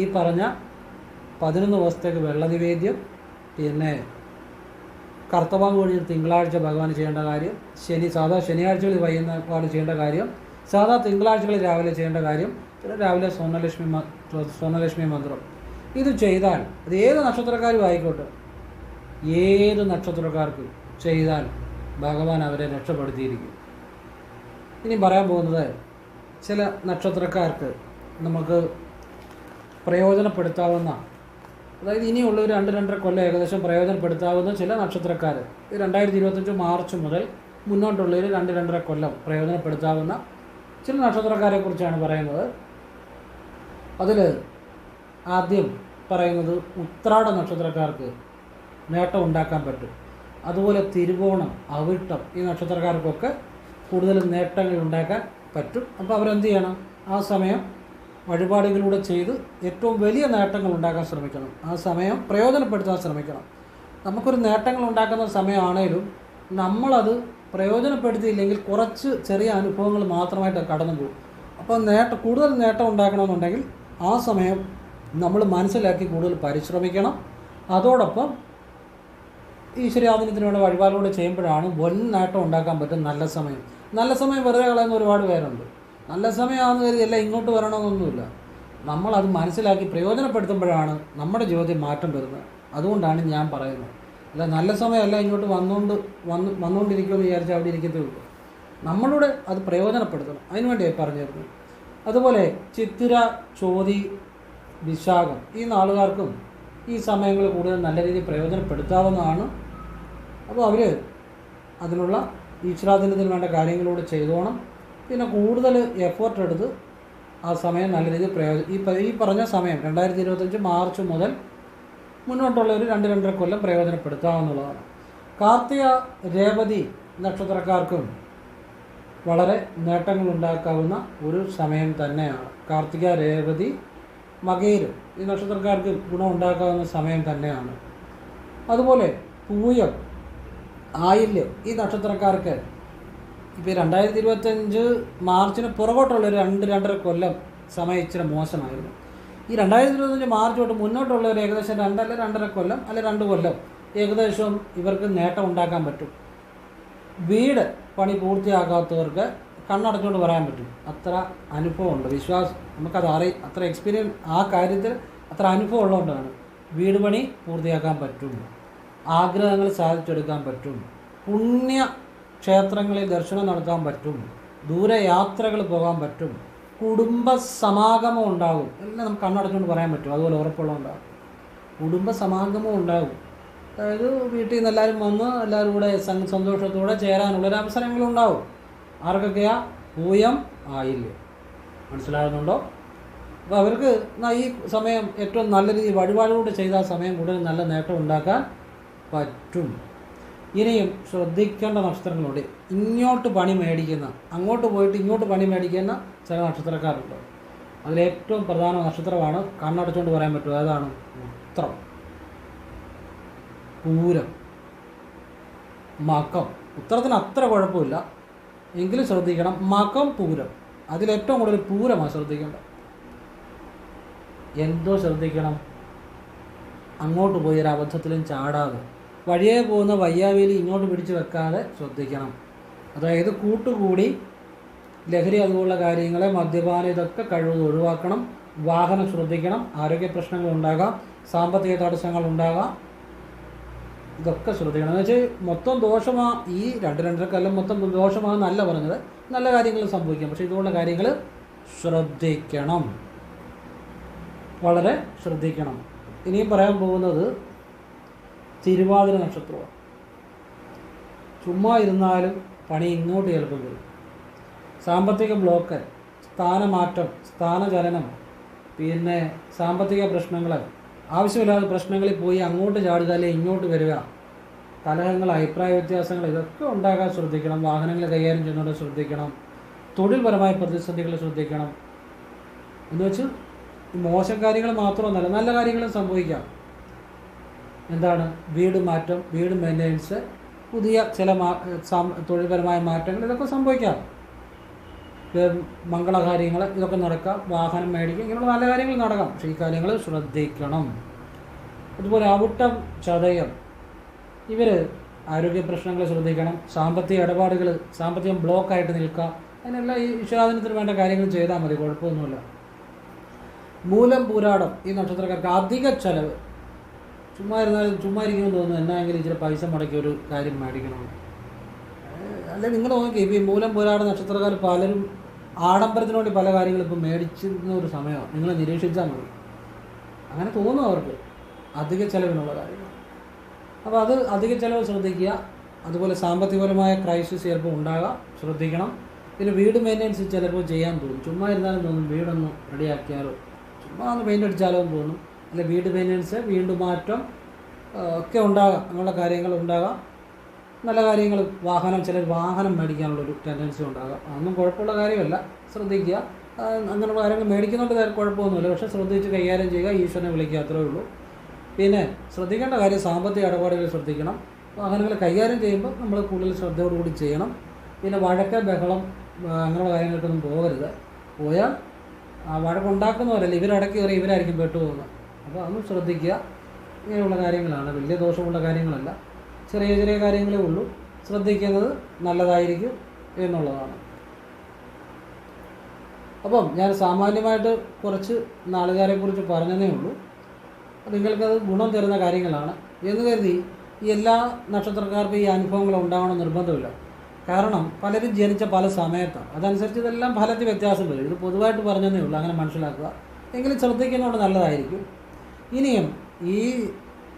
ഈ പറഞ്ഞ പതിനൊന്ന് ദിവസത്തേക്ക് വെള്ളനിവേദ്യം പിന്നെ കർത്തവാങ് കഴിഞ്ഞ് തിങ്കളാഴ്ച ഭഗവാൻ ചെയ്യേണ്ട കാര്യം ശനി സാധാ ശനിയാഴ്ചകളിൽ വൈകുന്നേരം ചെയ്യേണ്ട കാര്യം സാധാ തിങ്കളാഴ്ചകളിൽ രാവിലെ ചെയ്യേണ്ട കാര്യം പിന്നെ രാവിലെ സ്വർണലക്ഷ്മി സ്വർണലക്ഷ്മി മന്ത്രം. ഇത് ചെയ്താൽ അത് ഏത് നക്ഷത്രക്കാരും ആയിക്കോട്ടെ ഏത് നക്ഷത്രക്കാർക്കും ചെയ്താൽ ഭഗവാൻ അവരെ രക്ഷപ്പെടുത്തിയിരിക്കും. ഇനി പറയാൻ പോകുന്നത് ചില നക്ഷത്രക്കാർക്ക് നമുക്ക് പ്രയോജനപ്പെടുത്താവുന്ന അതായത് ഇനിയുള്ള ഒരു രണ്ട് രണ്ടര കൊല്ലം ഏകദേശം പ്രയോജനപ്പെടുത്താവുന്ന ചില നക്ഷത്രക്കാർ രണ്ടായിരത്തി ഇരുപത്തഞ്ച് മാർച്ച് മുതൽ മുന്നോട്ടുള്ള ഒരു രണ്ട് രണ്ടര കൊല്ലം പ്രയോജനപ്പെടുത്താവുന്ന ചില നക്ഷത്രക്കാരെ കുറിച്ചാണ് പറയുന്നത്. അതിൽ ആദ്യം പറയുന്നത് ഉത്രാട നക്ഷത്രക്കാർക്ക് നേട്ടം ഉണ്ടാക്കാൻ പറ്റും. അതുപോലെ തിരുവോണം അവിട്ടം ഈ നക്ഷത്രക്കാർക്കൊക്കെ കൂടുതൽ നേട്ടങ്ങൾ ഉണ്ടാക്കാൻ പറ്റും. അപ്പോൾ അവരെന്ത് ചെയ്യണം? ആ സമയം വഴിപാടുകളിലൂടെ ചെയ്ത് ഏറ്റവും വലിയ നേട്ടങ്ങൾ ഉണ്ടാക്കാൻ ശ്രമിക്കണം. ആ സമയം പ്രയോജനപ്പെടുത്താൻ ശ്രമിക്കണം. നമുക്കൊരു നേട്ടങ്ങൾ ഉണ്ടാക്കുന്ന സമയമാണേലും നമ്മളത് പ്രയോജനപ്പെടുത്തിയില്ലെങ്കിൽ കുറച്ച് ചെറിയ അനുഭവങ്ങൾ മാത്രമായിട്ട് കടന്നു പോകും. അപ്പോൾ നേട്ടം കൂടുതൽ നേട്ടം ഉണ്ടാക്കണമെന്നുണ്ടെങ്കിൽ ആ സമയം നമ്മൾ മനസ്സിലാക്കി കൂടുതൽ പരിശ്രമിക്കണം. അതോടൊപ്പം ഈശ്വരാധീനത്തിനുള്ള വഴിപാടുകൂടെ ചെയ്യുമ്പോഴാണ് വൻ നേട്ടം ഉണ്ടാക്കാൻ പറ്റും നല്ല സമയം. നല്ല സമയം വെറുതെ കളയുന്ന ഒരുപാട് പേരുണ്ട്. നല്ല സമയമാണെന്ന് കരുതി എല്ലാം ഇങ്ങോട്ട് വരണമെന്നൊന്നുമില്ല. നമ്മളത് മനസ്സിലാക്കി പ്രയോജനപ്പെടുത്തുമ്പോഴാണ് നമ്മുടെ ജീവിതത്തിൽ മാറ്റം വരുന്നത്. അതുകൊണ്ടാണ് ഞാൻ പറയുന്നത്. അല്ല നല്ല സമയമല്ല ഇങ്ങോട്ട് വന്നുകൊണ്ട് വന്ന് വന്നുകൊണ്ടിരിക്കുമെന്ന് വിചാരിച്ചാൽ അവിടെ ഇരിക്കത്തേ ഉള്ളൂ. നമ്മളുടെ അത് പ്രയോജനപ്പെടുത്തണം. അതിനുവേണ്ടിയാണ് പറഞ്ഞിരുന്നു. അതുപോലെ ചിത്തിര ചോതി വിശാഖം ഈ നാളുകാർക്കും ഈ സമയങ്ങൾ കൂടുതൽ നല്ല രീതിയിൽ പ്രയോജനപ്പെടുത്താവുന്നതാണ്. അപ്പോൾ അവർ അതിനുള്ള ഈശ്വരാധീനത്തിന് വേണ്ട കാര്യങ്ങളൂടെ ചെയ്തോണം. പിന്നെ കൂടുതൽ എഫേർട്ട് എടുത്ത് ആ സമയം നല്ല രീതിയിൽ പ്രയോജനം ഈ ഈ പറഞ്ഞ സമയം രണ്ടായിരത്തി ഇരുപത്തഞ്ച് മാർച്ച് മുതൽ മുന്നോട്ടുള്ള ഒരു രണ്ട് രണ്ടര കൊല്ലം പ്രയോജനപ്പെടുത്താവുന്നതാണ്. കാർത്തിക രേവതി നക്ഷത്രക്കാർക്കും വളരെ നേട്ടങ്ങൾ ഉണ്ടാക്കാവുന്ന ഒരു സമയം തന്നെയാണ്. കാർത്തിക രേവതി മകയിലും ഈ നക്ഷത്രക്കാർക്ക് ഗുണം ഉണ്ടാക്കാവുന്ന സമയം തന്നെയാണ്. അതുപോലെ പൂയം ആയില്യം ഈ നക്ഷത്രക്കാർക്ക്. ഇപ്പോൾ രണ്ടായിരത്തി ഇരുപത്തഞ്ച് മാർച്ചിന് പുറകോട്ടുള്ള ഒരു രണ്ട് രണ്ടര കൊല്ലം സമയം ഇച്ചിരി മോശമായിരുന്നു. ഈ രണ്ടായിരത്തി ഇരുപത്തഞ്ച് മാർച്ച് തൊട്ട് മുന്നോട്ടുള്ള ഒരു ഏകദേശം രണ്ടല്ല രണ്ടര കൊല്ലം അല്ലെ രണ്ട് കൊല്ലം ഏകദേശം ഇവർക്ക് നേട്ടം ഉണ്ടാക്കാൻ പറ്റും. വീട് പണി പൂർത്തിയാക്കാത്തവർക്ക് കണ്ണടച്ചുകൊണ്ട് പറയാൻ പറ്റും. അത്ര അനുഭവമുണ്ട്. വിശ്വാസം. നമുക്കത് അറി അത്ര എക്സ്പീരിയൻസ് ആ കാര്യത്തിൽ അത്ര അനുഭവം ഉള്ളതുകൊണ്ടാണ് വീട് പണി പൂർത്തിയാക്കാൻ പറ്റും ആഗ്രഹങ്ങൾ സാധിച്ചെടുക്കാൻ പറ്റും. പുണ്യ ക്ഷേത്രങ്ങളിൽ ദർശനം നടത്താൻ പറ്റും. ദൂരയാത്രകൾ പോകാൻ പറ്റും. കുടുംബ സമാഗമം ഉണ്ടാകും എല്ലാം നമുക്ക് കണ്ണടച്ചുകൊണ്ട് പറയാൻ പറ്റും. അതുപോലെ ഉറപ്പുള്ളതുണ്ടാകും കുടുംബ സമാഗമം ഉണ്ടാകും അതായത് വീട്ടിൽ നിന്ന് എല്ലാവരും വന്ന് എല്ലാവരും കൂടെ സന്തോഷത്തോടെ ഒരു അവസരങ്ങളുണ്ടാവും ആർക്കൊക്കെയാ പൂയം ആയില്ലേ? മനസ്സിലാകുന്നുണ്ടോ? അപ്പോൾ അവർക്ക് ഈ സമയം ഏറ്റവും നല്ല രീതിയിൽ വഴിപാടുകൂടെ ചെയ്ത ആ സമയം കൂടുതൽ നല്ല നേട്ടം ഉണ്ടാക്കാൻ പറ്റും. ഇനിയും ശ്രദ്ധിക്കേണ്ട നക്ഷത്രങ്ങളുണ്ട്. ഇങ്ങോട്ട് പണി മേടിക്കുന്ന അങ്ങോട്ട് പോയിട്ട് ഇങ്ങോട്ട് പണി മേടിക്കുന്ന ചില നക്ഷത്രക്കാരുണ്ട്. അതിലേറ്റവും പ്രധാന നക്ഷത്രമാണ് കണ്ണടച്ചുകൊണ്ട് പറയാൻ പറ്റും ഏതാണ്? ഉത്രം പൂരം. മകം. ഉത്തരത്തിന് അത്ര കുഴപ്പമില്ല. എങ്കിലും ശ്രദ്ധിക്കണം. മകം പൂരം. അതിലേറ്റവും കൂടുതൽ പൂരമാണ് ശ്രദ്ധിക്കേണ്ടത്. എന്തോ ശ്രദ്ധിക്കണം. അങ്ങോട്ട് പോയി ഒരു അബദ്ധത്തിലും ചാടാതെ. വഴിയെ പോകുന്ന വയ്യാവേലി ഇങ്ങോട്ട് പിടിച്ചു വെക്കാതെ ശ്രദ്ധിക്കണം. അതായത് കൂട്ടുകൂടി ലഹരി അതുപോലുള്ള കാര്യങ്ങളെ മദ്യപാനം ഇതൊക്കെ കഴിവത് ഒഴിവാക്കണം. വാഹനം ശ്രദ്ധിക്കണം. ആരോഗ്യ പ്രശ്നങ്ങൾ ഉണ്ടാകാം. സാമ്പത്തിക തടസ്സങ്ങൾ ഉണ്ടാകാം. ഇതൊക്കെ ശ്രദ്ധിക്കണം. എന്ന് വെച്ചാൽ മൊത്തം ദോഷമാ ഈ രണ്ട് രണ്ടര കൊല്ലം മൊത്തം ദോഷമാണെന്നല്ല പറഞ്ഞത്. നല്ല കാര്യങ്ങൾ സംഭവിക്കാം. പക്ഷേ ഇതുപോലുള്ള കാര്യങ്ങൾ ശ്രദ്ധിക്കണം. വളരെ ശ്രദ്ധിക്കണം. ഇനിയും പറയാൻ പോകുന്നത് തിരുവാതിര നക്ഷത്രമാണ്. ചുമ്മാ ഇരുന്നാലും പണി ഇങ്ങോട്ട് ചിലപ്പം വരും. സാമ്പത്തിക ബ്ലോക്ക് സ്ഥാനമാറ്റം സ്ഥാനചലനം പിന്നെ സാമ്പത്തിക പ്രശ്നങ്ങൾ ആവശ്യമില്ലാത്ത പ്രശ്നങ്ങളിൽ പോയി അങ്ങോട്ട് ചാടുക അല്ലെങ്കിൽ ഇങ്ങോട്ട് വരിക കലഹങ്ങൾ അഭിപ്രായ വ്യത്യാസങ്ങൾ ഇതൊക്കെ ഉണ്ടാകാൻ ശ്രദ്ധിക്കണം. വാഹനങ്ങൾ കൈകാര്യം ചെയ്യുന്നതോടെ ശ്രദ്ധിക്കണം. തൊഴിൽപരമായ പ്രതിസന്ധികൾ ശ്രദ്ധിക്കണം. എന്ന് വെച്ച് മോശം കാര്യങ്ങൾ മാത്രമൊന്നുമല്ല നല്ല കാര്യങ്ങളും സംഭവിക്കാം. എന്താണ്? വീട് മാറ്റം വീട് മെയിന്റെനൻസ് പുതിയ ചില തൊഴിൽപരമായ മാറ്റങ്ങൾ ഇതൊക്കെ സംഭവിക്കാം. മംഗളകാര്യങ്ങൾ ഇതൊക്കെ നടക്കാം വാഹനം മേടിക്കുക ഇങ്ങനെയുള്ള നല്ല കാര്യങ്ങൾ നടക്കാം. പക്ഷേ ഈ കാര്യങ്ങൾ ശ്രദ്ധിക്കണം. അതുപോലെ അവിട്ടം ചതയം ഇവർ ആരോഗ്യ പ്രശ്നങ്ങൾ ശ്രദ്ധിക്കണം സാമ്പത്തിക ഇടപാടുകൾ സാമ്പത്തികം ബ്ലോക്കായിട്ട് നിൽക്കുക അതിനെല്ലാം ഈ വിശ്വാസനത്തിന് വേണ്ട കാര്യങ്ങൾ ചെയ്താൽ മതി കുഴപ്പമൊന്നുമില്ല. മൂലം പൂരാടം ഈ നക്ഷത്രക്കാർക്ക് അധിക ചെലവ് ചുമ്മാ ഇരുന്നാലും ചുമ്മാ ഇരിക്കുമെന്ന് തോന്നുന്നു. എന്നായെങ്കിലും ഇച്ചിരി പൈസ മുടക്കി ഒരു കാര്യം മേടിക്കണം. അല്ല നിങ്ങൾ നോക്കി ഇപ്പോൾ ഈ മൂലം പോരാട നക്ഷത്രക്കാർ പലരും ആഡംബരത്തിന് വേണ്ടി പല കാര്യങ്ങളും ഇപ്പോൾ മേടിച്ചിരുന്ന ഒരു സമയമാണ്. നിങ്ങൾ നിരീക്ഷിച്ചാൽ മതി. അങ്ങനെ തോന്നും അവർക്ക്. അധിക ചെലവിനുള്ള കാര്യങ്ങൾ. അപ്പോൾ അത് അധിക ചെലവ് ശ്രദ്ധിക്കുക. അതുപോലെ സാമ്പത്തികപരമായ ക്രൈസിസ് ചിലപ്പോൾ ഉണ്ടാകാം. ശ്രദ്ധിക്കണം. പിന്നെ വീട് മെയിന്റെനൻസ് ചിലപ്പോൾ ചെയ്യാൻ തോന്നും. ചുമ്മാ ഇരുന്നാലും തോന്നും വീടൊന്ന് റെഡിയാക്കിയാലോ. ചുമ്മാ ഒന്ന് പെയിന്റ് അടിച്ചാലോ എന്ന് തോന്നും. അല്ലെ വീട് മെയിന്റനൻസ് വീണ്ടും മാറ്റം ഒക്കെ ഉണ്ടാകാം. അങ്ങനെയുള്ള കാര്യങ്ങൾ ഉണ്ടാകാം. നല്ല കാര്യങ്ങൾ വാഹനം ചിലർ വാഹനം മേടിക്കാനുള്ളൊരു ടെൻഡൻസി ഉണ്ടാകാം. അതൊന്നും കുഴപ്പമുള്ള കാര്യമല്ല. ശ്രദ്ധിക്കുക. അങ്ങനെയുള്ള കാര്യങ്ങൾ മേടിക്കുന്നുണ്ട് കുഴപ്പമൊന്നുമില്ല. പക്ഷേ ശ്രദ്ധിച്ച് കൈകാര്യം ചെയ്യുക ഈശ്വരനെ വിളിക്കുക അത്രേ ഉള്ളൂ. പിന്നെ ശ്രദ്ധിക്കേണ്ട കാര്യം സാമ്പത്തിക ഇടപാടുകൾ ശ്രദ്ധിക്കണം. വാഹനങ്ങൾ കൈകാര്യം ചെയ്യുമ്പോൾ നമ്മൾ കൂടുതൽ ശ്രദ്ധയോടുകൂടി ചെയ്യണം. പിന്നെ വഴക്ക് ബഹളം അങ്ങനെയുള്ള കാര്യങ്ങൾക്കൊന്നും പോകരുത്. പോയാൽ ആ വഴക്കുണ്ടാക്കുന്നവരല്ല ഇവരടക്കി കയറി ഇവരായിരിക്കും പെട്ടുപോകുന്നത്. അപ്പോൾ അതും ശ്രദ്ധിക്കുക. ഇങ്ങനെയുള്ള കാര്യങ്ങളാണ്. വലിയ ദോഷമുള്ള കാര്യങ്ങളല്ല. ചെറിയ ചെറിയ കാര്യങ്ങളേ ഉള്ളൂ. ശ്രദ്ധിക്കുന്നത് നല്ലതായിരിക്കും എന്നുള്ളതാണ്. അപ്പം ഞാൻ സാമാന്യമായിട്ട് കുറച്ച് നാളുകാരെക്കുറിച്ച് പറഞ്ഞതേ ഉള്ളൂ. നിങ്ങൾക്കത് ഗുണം തരുന്ന കാര്യങ്ങളാണ്. എന്ന് കരുതി എല്ലാ നക്ഷത്രക്കാർക്കും ഈ അനുഭവങ്ങൾ ഉണ്ടാവണം നിർബന്ധമില്ല. കാരണം പലരും ജനിച്ച പല സമയത്താണ്. അതനുസരിച്ച് ഇതെല്ലാം ഫലത്തിൽ വ്യത്യാസം വരും ഇത് പൊതുവായിട്ട് പറഞ്ഞതേ ഉള്ളൂ. അങ്ങനെ മനസ്സിലാക്കുക. എങ്കിലും ശ്രദ്ധിക്കുന്നതുകൊണ്ട് നല്ലതായിരിക്കും. ഇനിയും ഈ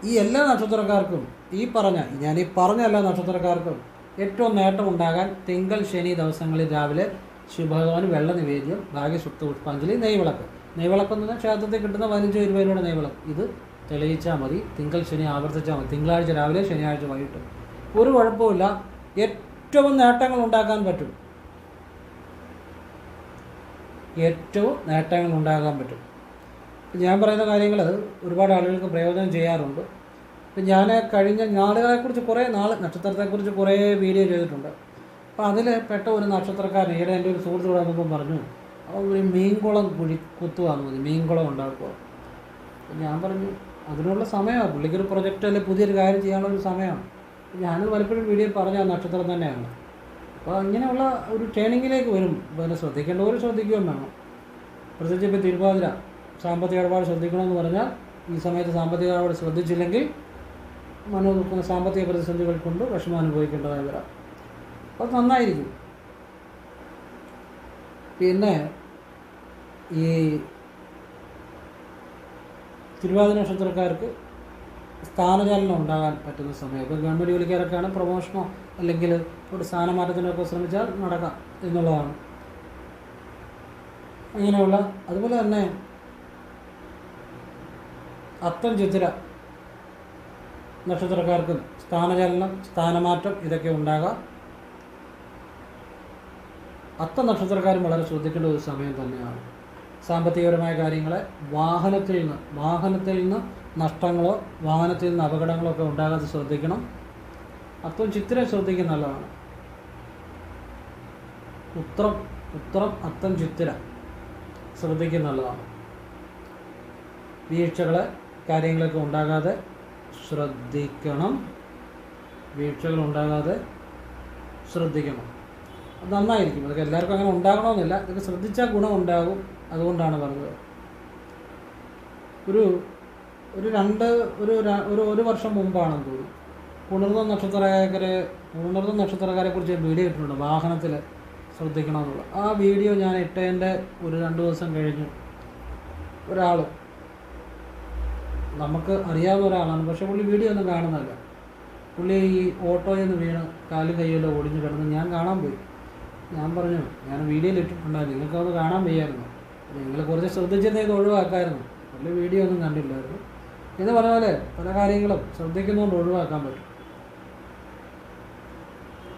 ഈ എല്ലാ നക്ഷത്രക്കാർക്കും ഈ പറഞ്ഞ ഞാൻ ഈ പറഞ്ഞ എല്ലാ നക്ഷത്രക്കാർക്കും ഏറ്റവും നേട്ടം ഉണ്ടാകാൻ തിങ്കൾ ശനി ദിവസങ്ങളിൽ രാവിലെ ശിവഭഗവാന് വെള്ള നിവേദ്യം ഭാഗ്യസുപ്ത പുഷ്പാഞ്ജലി നെയ്വിളക്ക്. നെയ്വിളക്ക് എന്ന് പറഞ്ഞാൽ ക്ഷേത്രത്തിൽ കിട്ടുന്ന പതിനഞ്ച് രൂപയിലൂടെ നെയ്വിളക്ക്. ഇത് തെളിയിച്ചാൽ മതി. തിങ്കൾ ശനി ആവർത്തിച്ചാൽ മതി. തിങ്കളാഴ്ച രാവിലെ ശനിയാഴ്ച വൈകിട്ട്. ഒരു കുഴപ്പമില്ല ഏറ്റവും നേട്ടങ്ങൾ ഉണ്ടാക്കാൻ പറ്റും. ഏറ്റവും നേട്ടങ്ങൾ ഉണ്ടാകാൻ പറ്റും. ഞാൻ പറയുന്ന കാര്യങ്ങൾ ഒരുപാട് ആളുകൾക്ക് പ്രയോജനം ചെയ്യാറുണ്ട്. ഇപ്പം ഞാൻ കഴിഞ്ഞ നാളുകളെക്കുറിച്ച് കുറേ നാൾ നക്ഷത്രത്തെക്കുറിച്ച് കുറേ വീഡിയോ ചെയ്തിട്ടുണ്ട്. അപ്പോൾ അതിൽ പെട്ട ഒരു നക്ഷത്രക്കാരൻ ഈയിടെ എന്റെ ഒരു സുഹൃത്ത് കൂടെ വന്നപ്പം പറഞ്ഞു ഒരു മീൻകുളം കുഴി കുത്തുവാന്ന് പറഞ്ഞു മീൻകുളം ഉണ്ടാക്കുക ഞാൻ പറഞ്ഞു അതിനുള്ള സമയമാണ് പുള്ളിക്കൊരു പ്രൊജക്റ്റ് അല്ലെങ്കിൽ പുതിയൊരു കാര്യം ചെയ്യാനുള്ള ഒരു സമയമാണ്. ഞാനത് പലപ്പോഴും വീഡിയോ പറഞ്ഞ നക്ഷത്രം തന്നെയാണ്. അപ്പോൾ ഇങ്ങനെയുള്ള ഒരു ട്രെയിനിങ്ങിലേക്ക് വരും. പിന്നെ ശ്രദ്ധിക്കേണ്ടവർ ശ്രദ്ധിക്കുകയും വേണം. പ്രത്യേകിച്ച് ഇപ്പോൾ തിരുവാതിര സാമ്പത്തിക ഇടപാട് ശ്രദ്ധിക്കണമെന്ന് പറഞ്ഞാൽ ഈ സമയത്ത് സാമ്പത്തിക ഇടപാട് ശ്രദ്ധിച്ചില്ലെങ്കിൽ മനോ സാമ്പത്തിക പ്രതിസന്ധികൾ കൊണ്ട് വിഷമം അനുഭവിക്കേണ്ടതായി വരാം. അത് നന്നായിരിക്കും. പിന്നെ ഈ തിരുവാതിര നക്ഷത്രക്കാർക്ക് സ്ഥാനചലനം ഉണ്ടാകാൻ പറ്റുന്ന സമയം. ഇപ്പോൾ ഗവൺമെന്റ് ജോലിക്കാരൊക്കെയാണ് പ്രൊമോഷനോ അല്ലെങ്കിൽ ഒരു സ്ഥാനമാറ്റത്തിനൊക്കെ ശ്രമിച്ചാൽ നടക്കാം എന്നുള്ളതാണ്. അങ്ങനെയുള്ള അതുപോലെ തന്നെ അത്തം ചിത്തിര നക്ഷത്രക്കാർക്ക് സ്ഥാനചലനം സ്ഥാനമാറ്റം ഇതൊക്കെ ഉണ്ടാകാം. അത്ത നക്ഷത്രക്കാരും വളരെ ശ്രദ്ധിക്കേണ്ട ഒരു സമയം തന്നെയാണ്. സാമ്പത്തികപരമായ കാര്യങ്ങളെ വാഹനത്തിൽ നിന്ന് വാഹനത്തിൽ നിന്ന് നഷ്ടങ്ങളോ വാഹനത്തിൽ നിന്ന് അപകടങ്ങളോ ഒക്കെ ഉണ്ടാകാതെ ശ്രദ്ധിക്കണം. അത്തം ചിത്തിര ശ്രദ്ധിക്കുന്ന നല്ലതാണ്. ഉത്രം ഉത്രം അത്തം ചിത്തിര ശ്രദ്ധിക്കുന്ന നല്ലതാണ്. വീഴ്ചകളെ കാര്യങ്ങളൊക്കെ ഉണ്ടാകാതെ ശ്രദ്ധിക്കണം. വീഴ്ചകൾ ഉണ്ടാകാതെ ശ്രദ്ധിക്കണം. അത് നന്നായിരിക്കും. അതൊക്കെ എല്ലാവർക്കും അങ്ങനെ ഉണ്ടാകണമെന്നില്ല. ഇതൊക്കെ ശ്രദ്ധിച്ചാൽ ഗുണം ഉണ്ടാകും അതുകൊണ്ടാണ് പറഞ്ഞത്. ഒരു ഒരു രണ്ട് ഒരു ഒരു ഒരു വർഷം മുമ്പാണെന്ന് തോന്നുന്നു. പുണർന്ന നക്ഷത്രക്കാരെ പുണർന്ന നക്ഷത്രക്കാരെ കുറിച്ച് വീഡിയോ ഇട്ടിട്ടുണ്ട്. വാഹനത്തിൽ ശ്രദ്ധിക്കണമെന്നുള്ള. ആ വീഡിയോ ഞാൻ ഇട്ടതിന്റെ ഒരു രണ്ട് ദിവസം കഴിഞ്ഞു ഒരാൾ നമുക്ക് അറിയാവുന്ന ഒരാളാണ്. പക്ഷെ പുള്ളി വീഡിയോ ഒന്നും കാണുന്നില്ല പുള്ളി ഈ ഓട്ടോയിൽ നിന്ന് വീണ് കാലും കൈയെല്ലോ ഒടിഞ്ഞ് കിടന്ന് ഞാൻ കാണാൻ പോയി. ഞാൻ പറഞ്ഞു ഞാൻ വീഡിയോയിൽ ഇട്ടിട്ടുണ്ടായിരുന്നു. നിങ്ങൾക്ക് അത് കാണാൻ വയ്യായിരുന്നു. നിങ്ങൾ കുറച്ച് ശ്രദ്ധിച്ചെന്നേ ഇത് ഒഴിവാക്കായിരുന്നു. പുള്ളി വീഡിയോ ഒന്നും കണ്ടില്ലായിരുന്നു. എന്ന് പറഞ്ഞ പോലെ പല കാര്യങ്ങളും ശ്രദ്ധിക്കുന്നതുകൊണ്ട് ഒഴിവാക്കാൻ പറ്റും.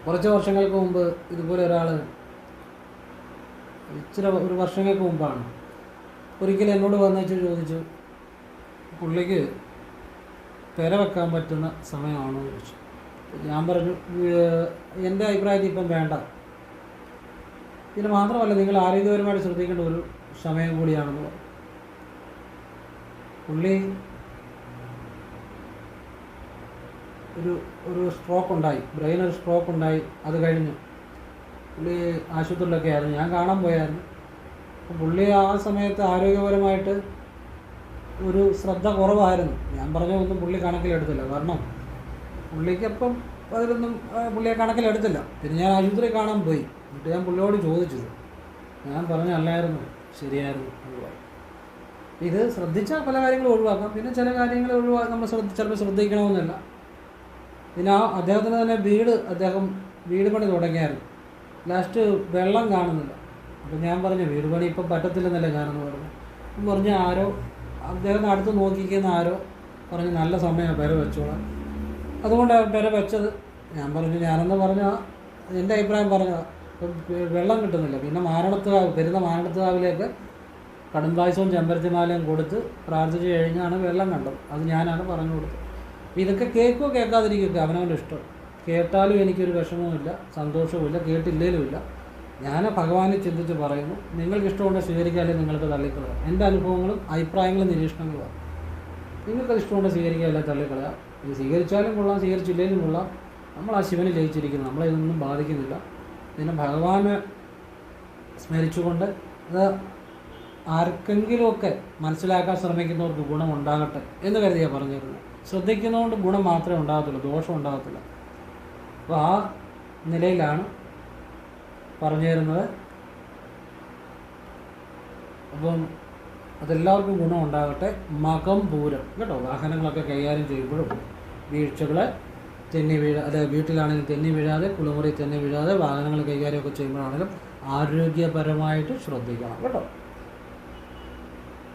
കുറച്ച് വർഷങ്ങൾക്ക് മുമ്പ് ഇതുപോലെ ഒരാൾ ഇച്ചിരി ഒരു വർഷങ്ങൾക്ക് മുമ്പാണ് ഒരിക്കലും എന്നോട് വന്നേച്ച് ചോദിച്ചു പുള്ളിക്ക് പെര വെക്കാൻ പറ്റുന്ന സമയമാണോ ചോദിച്ചു. ഞാൻ പറഞ്ഞു എന്റെ അഭിപ്രായത്തിൽ ഇപ്പം വേണ്ട. ഇതിന് മാത്രമല്ല നിങ്ങൾ ആരോഗ്യപരമായിട്ട് ശ്രദ്ധിക്കേണ്ട ഒരു സമയം കൂടിയാണെന്ന് പറഞ്ഞു. പുള്ളി ഒരു ഒരു സ്ട്രോക്ക് ഉണ്ടായി. ബ്രെയിൻ ഒരു സ്ട്രോക്ക് ഉണ്ടായി. അത് കഴിഞ്ഞു പുള്ളി ആശുപത്രിയിലൊക്കെ ആയിരുന്നു. ഞാൻ കാണാൻ പോയായിരുന്നു. പുള്ളി ആ സമയത്ത് ആരോഗ്യപരമായിട്ട് ഒരു ശ്രദ്ധ കുറവായിരുന്നു. ഞാൻ പറഞ്ഞ ഒന്നും പുള്ളി കണക്കിലെടുത്തില്ല. കാരണം പുള്ളിക്കപ്പം അതിലൊന്നും പുള്ളിയെ കണക്കിലെടുത്തില്ല. പിന്നെ ഞാൻ ആശുപത്രി കാണാൻ പോയി. എന്നിട്ട് ഞാൻ പുള്ളിയോട് ചോദിച്ചു. ഞാൻ പറഞ്ഞല്ലായിരുന്നു ശരിയായിരുന്നു ഇത് ശ്രദ്ധിച്ചാൽ പല കാര്യങ്ങളും ഒഴിവാക്കാം. പിന്നെ ചില കാര്യങ്ങൾ ഒഴിവാക്കാം നമ്മൾ ശ്രദ്ധ ചിലപ്പോൾ ശ്രദ്ധിക്കണമെന്നില്ല. പിന്നെ ആ അദ്ദേഹത്തിന് തന്നെ വീട് അദ്ദേഹം വീട് പണി തുടങ്ങിയായിരുന്നു. ലാസ്റ്റ് വെള്ളം കാണുന്നില്ല. അപ്പം ഞാൻ പറഞ്ഞു വീട് പണി ഇപ്പം പറ്റത്തില്ലെന്നല്ലേ കാരണം? പറഞ്ഞു. പറഞ്ഞ ആരോ അദ്ദേഹം അടുത്ത് നോക്കിക്കുന്ന ആരോ പറഞ്ഞ് നല്ല സമയമാണ് പെര വെച്ചോളാം. അതുകൊണ്ട് പെര വെച്ചത് ഞാൻ പറഞ്ഞു ഞാനെന്ന് പറഞ്ഞു എന്റെ അഭിപ്രായം പറഞ്ഞു വെള്ളം കിട്ടുന്നില്ല. പിന്നെ മാരണത്തുകാവ് പെരുന്ന മാരണത്തുകാവിലേക്ക് കടുംപായസവും ചെമ്പരത്തിമാലയും കൊടുത്ത് പ്രാർത്ഥിച്ചു കഴിഞ്ഞാണ് വെള്ളം കണ്ടത്. അത് ഞാനാണ് പറഞ്ഞു കൊടുത്തത്. ഇതൊക്കെ കേൾക്കുകയോ കേൾക്കാതിരിക്കുകയൊക്കെ അവനവന്റെ ഇഷ്ടം. കേട്ടാലും എനിക്കൊരു വിഷമവുമില്ല സന്തോഷവുമില്ല കേട്ടില്ലേലുമില്ല. ഞാൻ ഭഗവാനെ ചിന്തിച്ച് പറയുന്നു. നിങ്ങൾക്ക് ഇഷ്ടമുണ്ട് സ്വീകരിക്കാതെ നിങ്ങൾക്ക് തള്ളിക്കളയാം. എന്റെ അനുഭവങ്ങളും അഭിപ്രായങ്ങളും നിരീക്ഷണങ്ങളുമാണ്. നിങ്ങൾക്ക് ഇഷ്ടമുണ്ട് സ്വീകരിക്കാതെ തള്ളിക്കളയാം. ഇത് സ്വീകരിച്ചാലും കൊള്ളാം സ്വീകരിച്ചില്ലെങ്കിലും കൊള്ളാം. നമ്മൾ ആ ശിവനെ ജയിച്ചിരിക്കുന്നു. നമ്മളെ ഇതൊന്നും ബാധിക്കുന്നില്ല. പിന്നെ ഭഗവാനെ സ്മരിച്ചുകൊണ്ട് അത് ആർക്കെങ്കിലുമൊക്കെ മനസ്സിലാക്കാൻ ശ്രമിക്കുന്നവർക്ക് ഗുണമുണ്ടാകട്ടെ എന്ന് കരുതിയാണ് പറഞ്ഞിരുന്നത്. ശ്രദ്ധിക്കുന്നതുകൊണ്ട് ഗുണം മാത്രമേ ഉണ്ടാകത്തുള്ളൂ ദോഷം ഉണ്ടാകത്തില്ല. അപ്പോൾ ആ നിലയിലാണ് പറഞ്ഞു തരുന്നത് അപ്പം അതെല്ലാവർക്കും ഗുണം ഉണ്ടാകട്ടെ മകം പൂരം. കേട്ടോ? വാഹനങ്ങളൊക്കെ കൈകാര്യം ചെയ്യുമ്പോഴും വീഴ്ചകൾ തെന്നി വീഴ അതെ വീട്ടിലാണെങ്കിലും തെന്നി വീഴാതെ കുളിമുറി തെന്നി വീഴാതെ വാഹനങ്ങൾ കൈകാര്യമൊക്കെ ചെയ്യുമ്പോഴാണെങ്കിലും ആരോഗ്യപരമായിട്ട് ശ്രദ്ധിക്കണം. കേട്ടോ?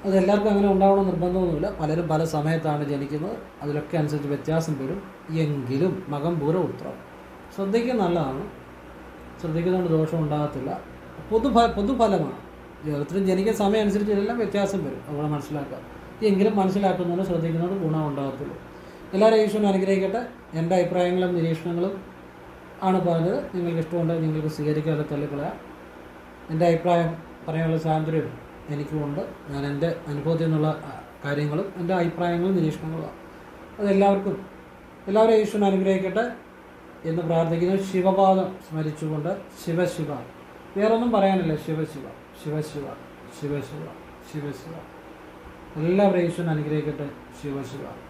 അതെല്ലാവർക്കും അങ്ങനെ ഉണ്ടാവണം നിർബന്ധമൊന്നുമില്ല. പലരും പല സമയത്താണ് ജനിക്കുന്നത്. അതിലൊക്കെ അനുസരിച്ച് വ്യത്യാസം വരും. എങ്കിലും മകം പൂരം ഉത്തരം. ശ്രദ്ധിക്കുക നല്ലതാണ്. ശ്രദ്ധിക്കുന്നതുകൊണ്ട് ദോഷം ഉണ്ടാകത്തില്ല. പൊതു പൊതുഫലമാണ്. ഓരോരുത്തരും ജനിക്കുന്ന സമയം അനുസരിച്ച് എല്ലാം വ്യത്യാസം വരും. അവളെ മനസ്സിലാക്കുക. എങ്കിലും മനസ്സിലാക്കുന്നതുകൊണ്ട് ശ്രദ്ധിക്കുന്നതുകൊണ്ട് ഗുണം ഉണ്ടാകത്തുള്ളൂ എല്ലാവരും ഈശ്വരനും അനുഗ്രഹിക്കട്ടെ. എന്റെ അഭിപ്രായങ്ങളും നിരീക്ഷണങ്ങളും ആണ് പറഞ്ഞത്. നിങ്ങൾക്ക് ഇഷ്ടമുണ്ടെങ്കിൽ നിങ്ങൾക്ക് സ്വീകരിക്കാതെ തള്ളിക്കളയാം. എന്റെ അഭിപ്രായം പറയാനുള്ള സ്വാതന്ത്ര്യം എനിക്കുമുണ്ട്. ഞാൻ എന്റെ അനുഭവത്തിൽ നിന്നുള്ള കാര്യങ്ങളും എന്റെ അഭിപ്രായങ്ങളും നിരീക്ഷണങ്ങളുമാണ് അതെല്ലാവർക്കും. എല്ലാവരും ഈശ്വരൻ അനുഗ്രഹിക്കട്ടെ. എന്ന് പ്രാർത്ഥിക്കുന്നു. ശിവപാദം സ്മരിച്ചുകൊണ്ട് ശിവശിവ. വേറൊന്നും പറയാനില്ല. ശിവശിവ. ശിവശിവ. ശിവശിവ. ശിവശിവ. എല്ലാവരെയും ഈശ്വരൻ അനുഗ്രഹിക്കട്ടെ. ശിവശിവ.